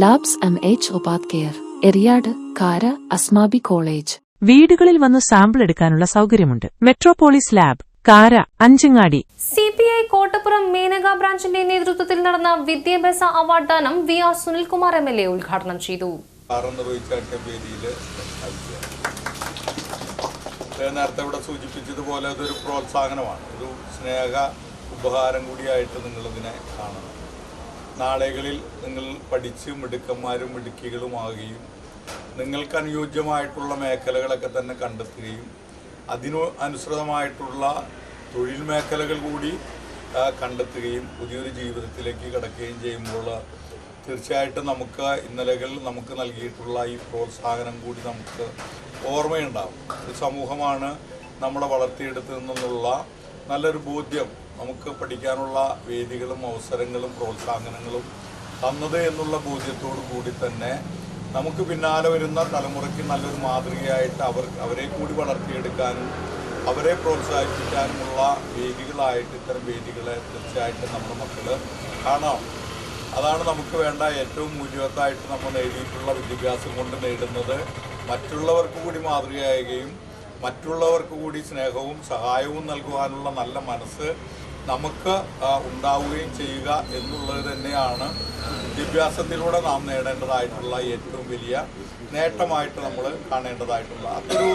Labs M H ഒപാത് care Eriyad Kara Asmabi college വീടുകളിൽ വന്ന് സാമ്പിൾ എടുക്കാനുള്ള സൗകര്യമുണ്ട്. Metropolis lab Kara Anchangadi. C P I Kottappuram Menaka ബ്രാഞ്ചിന്റെ നേതൃത്വത്തിൽ നടന്ന വിദ്യാഭ്യാസ അവാർഡ് ദാനം V R Sunilkumar M L A ഉദ്ഘാടനം ചെയ്തു. നേരത്തെ ഇവിടെ സൂചിപ്പിച്ചതുപോലെ അതൊരു പ്രോത്സാഹനമാണ്. ഒരു സ്നേഹ ഉപഹാരം കൂടിയായിട്ട് നിങ്ങളിതിനെ കാണണം. നാളുകളിൽ നിങ്ങൾ പഠിച്ച് മിടുക്കന്മാരും മിടുക്കികളുമാകുകയും നിങ്ങൾക്ക് അനുയോജ്യമായിട്ടുള്ള മേഖലകളൊക്കെ തന്നെ കണ്ടെത്തുകയും അതിനു അനുസൃതമായിട്ടുള്ള തൊഴിൽ മേഖലകൾ കൂടി കണ്ടെത്തുകയും പുതിയൊരു ജീവിതത്തിലേക്ക് കിടക്കുകയും ചെയ്യുമ്പോൾ തീർച്ചയായിട്ടും നമുക്ക് ഇന്നലകളിൽ നമുക്ക് നൽകിയിട്ടുള്ള ഈ പ്രോത്സാഹനം കൂടി നമുക്ക് ഓർമ്മയുണ്ടാകും ഒരു സമൂഹമാണ് നമ്മളെ വളർത്തിയെടുത്തു നിന്നുള്ള നല്ലൊരു ബോധ്യം നമുക്ക് പഠിക്കാനുള്ള വേദികളും അവസരങ്ങളും പ്രോത്സാഹനങ്ങളും തന്നത് എന്നുള്ള ബോധ്യത്തോടു കൂടി തന്നെ നമുക്ക് പിന്നാലെ വരുന്ന തലമുറയ്ക്ക് നല്ലൊരു മാതൃകയായിട്ട് അവർ അവരെ കൂടി വളർത്തിയെടുക്കാനും അവരെ പ്രോത്സാഹിപ്പിക്കാനുമുള്ള വേദികളായിട്ട് ഇത്തരം വേദികളെ തീർച്ചയായിട്ടും നമ്മുടെ മക്കൾ കാണാം. അതാണ് നമുക്ക് വേണ്ട ഏറ്റവും മൂല്യവത്തായിട്ട് നമ്മൾ നേടിയിട്ടുള്ള വിദ്യാഭ്യാസം കൊണ്ട് നേടുന്നത്. മറ്റുള്ളവർക്ക് കൂടി മാതൃകയാകുകയും മറ്റുള്ളവർക്ക് കൂടി സ്നേഹവും സഹായവും നൽകുവാനുള്ള നല്ല മനസ്സ് നമുക്ക് ഉണ്ടാവുകയും ചെയ്യുക എന്നുള്ളത് തന്നെയാണ് വിദ്യാഭ്യാസത്തിലൂടെ നാം നേടേണ്ടതായിട്ടുള്ള ഏറ്റവും വലിയ നേട്ടമായിട്ട് നമ്മൾ കാണേണ്ടതായിട്ടുള്ള. അതൊരു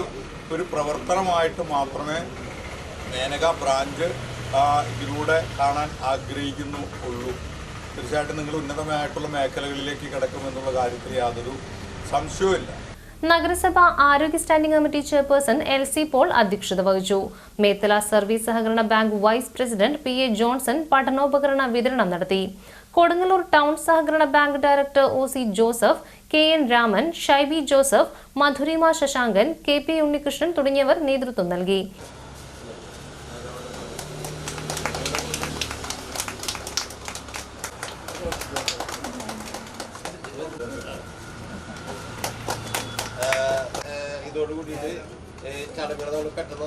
ഒരു പ്രവർത്തനമായിട്ട് മാത്രമേ മേനക ബ്രാഞ്ച് ഇതിലൂടെ കാണാൻ ആഗ്രഹിക്കുന്നു ഉള്ളൂ. തീർച്ചയായിട്ടും നിങ്ങൾ ഉന്നതമായിട്ടുള്ള മേഖലകളിലേക്ക് കിടക്കുമെന്നുള്ള കാര്യത്തിൽ യാതൊരു സംശയവുമില്ല. നഗരസഭ ആരോഗ്യ standing committee chairperson L C Paul അധ്യക്ഷത വഹിച്ചു. മേത്തല സർവീസ് സഹകരണ bank vice president P A Johnson പഠനോപകരണ വിതരണം നടത്തി. കൊടുങ്ങല്ലൂർ ടൗൺ സഹകരണ bank director O C Joseph K N Raman Shyby Joseph Madhurima Sasankan K P Unnikrishnan തുടങ്ങിയവർ നേതൃത്വം നൽകി. ഇതോടുകൂടിയിട്ട് ചടങ്ങുകൾ നമ്മൾ പെട്ടെന്ന്